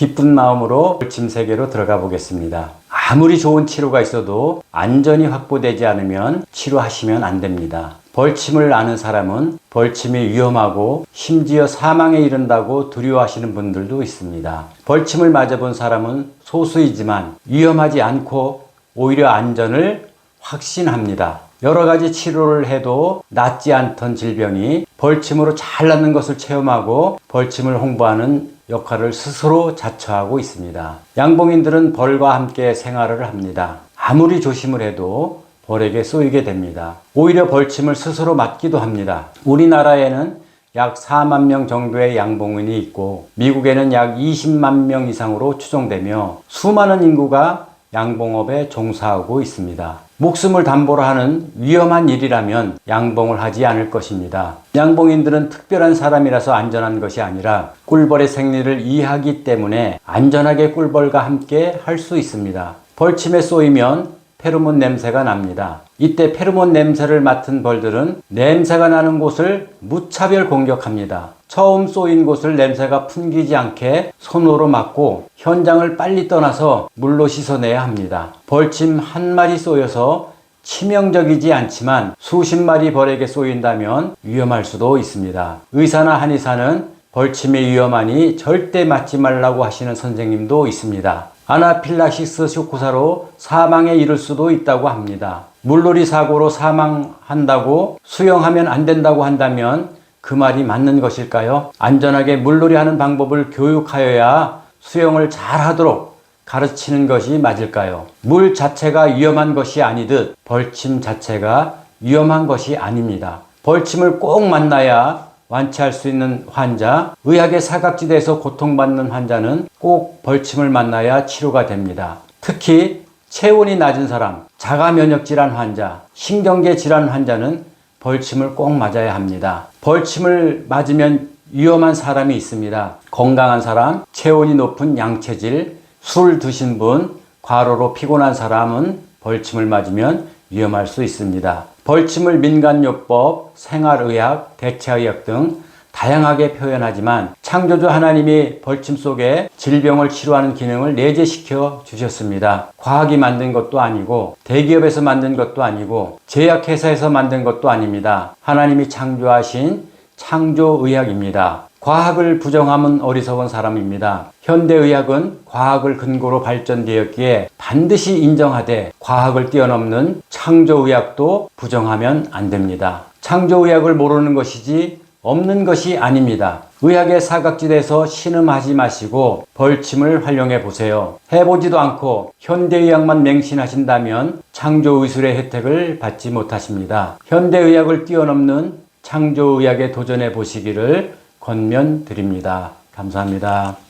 기쁜 마음으로 벌침 세계로 들어가 보겠습니다. 아무리 좋은 치료가 있어도 안전이 확보되지 않으면 치료하시면 안 됩니다. 벌침을 아는 사람은 벌침이 위험하고 심지어 사망에 이른다고 두려워하시는 분들도 있습니다. 벌침을 맞아본 사람은 소수이지만 위험하지 않고 오히려 안전을 확신합니다. 여러 가지 치료를 해도 낫지 않던 질병이 벌침으로 잘 낫는 것을 체험하고 벌침을 홍보하는 역할을 스스로 자처하고 있습니다. 양봉인들은 벌과 함께 생활을 합니다. 아무리 조심을 해도 벌에게 쏘이게 됩니다. 오히려 벌침을 스스로 맞기도 합니다. 우리나라에는 약 4만 명 정도의 양봉인이 있고 미국에는 약 20만 명 이상으로 추정되며 수많은 인구가 양봉업에 종사하고 있습니다. 목숨을 담보로 하는 위험한 일이라면 양봉을 하지 않을 것입니다. 양봉인들은 특별한 사람이라서 안전한 것이 아니라 꿀벌의 생리를 이해하기 때문에 안전하게 꿀벌과 함께 할 수 있습니다. 벌침에 쏘이면 페로몬 냄새가 납니다. 이때 페로몬 냄새를 맡은 벌들은 냄새가 나는 곳을 무차별 공격합니다. 처음 쏘인 곳을 냄새가 풍기지 않게 손으로 막고 현장을 빨리 떠나서 물로 씻어내야 합니다. 벌침 한 마리 쏘여서 치명적이지 않지만 수십 마리 벌에게 쏘인다면 위험할 수도 있습니다. 의사나 한의사는 벌침이 위험하니 절대 맞지 말라고 하시는 선생님도 있습니다. 아나필락시스 쇼크사로 사망에 이를 수도 있다고 합니다. 물놀이 사고로 사망한다고 수영하면 안 된다고 한다면 그 말이 맞는 것일까요? 안전하게 물놀이 하는 방법을 교육하여야 수영을 잘 하도록 가르치는 것이 맞을까요? 물 자체가 위험한 것이 아니듯 벌침 자체가 위험한 것이 아닙니다. 벌침을 꼭 만나야 완치할 수 있는 환자, 의학의 사각지대에서 고통받는 환자는 꼭 벌침을 만나야 치료가 됩니다. 특히 체온이 낮은 사람, 자가 면역 질환 환자, 신경계 질환 환자는 벌침을 꼭 맞아야 합니다. 벌침을 맞으면 위험한 사람이 있습니다. 건강한 사람, 체온이 높은 양체질, 술 드신 분, 과로로 피곤한 사람은 벌침을 맞으면 위험할 수 있습니다. 벌침을 민간요법, 생활의학, 대체의학 등 다양하게 표현하지만 창조주 하나님이 벌침 속에 질병을 치료하는 기능을 내재시켜 주셨습니다. 과학이 만든 것도 아니고 대기업에서 만든 것도 아니고 제약회사에서 만든 것도 아닙니다. 하나님이 창조하신 창조의학입니다. 과학을 부정하면 어리석은 사람입니다. 현대의학은 과학을 근거로 발전되었기에 반드시 인정하되 과학을 뛰어넘는 창조의학도 부정하면 안 됩니다. 창조의학을 모르는 것이지 없는 것이 아닙니다. 의학의 사각지대에서 신음하지 마시고 벌침을 활용해 보세요. 해보지도 않고 현대의학만 맹신하신다면 창조의술의 혜택을 받지 못하십니다. 현대의학을 뛰어넘는 창조의학에 도전해 보시기를 권면드립니다. 감사합니다.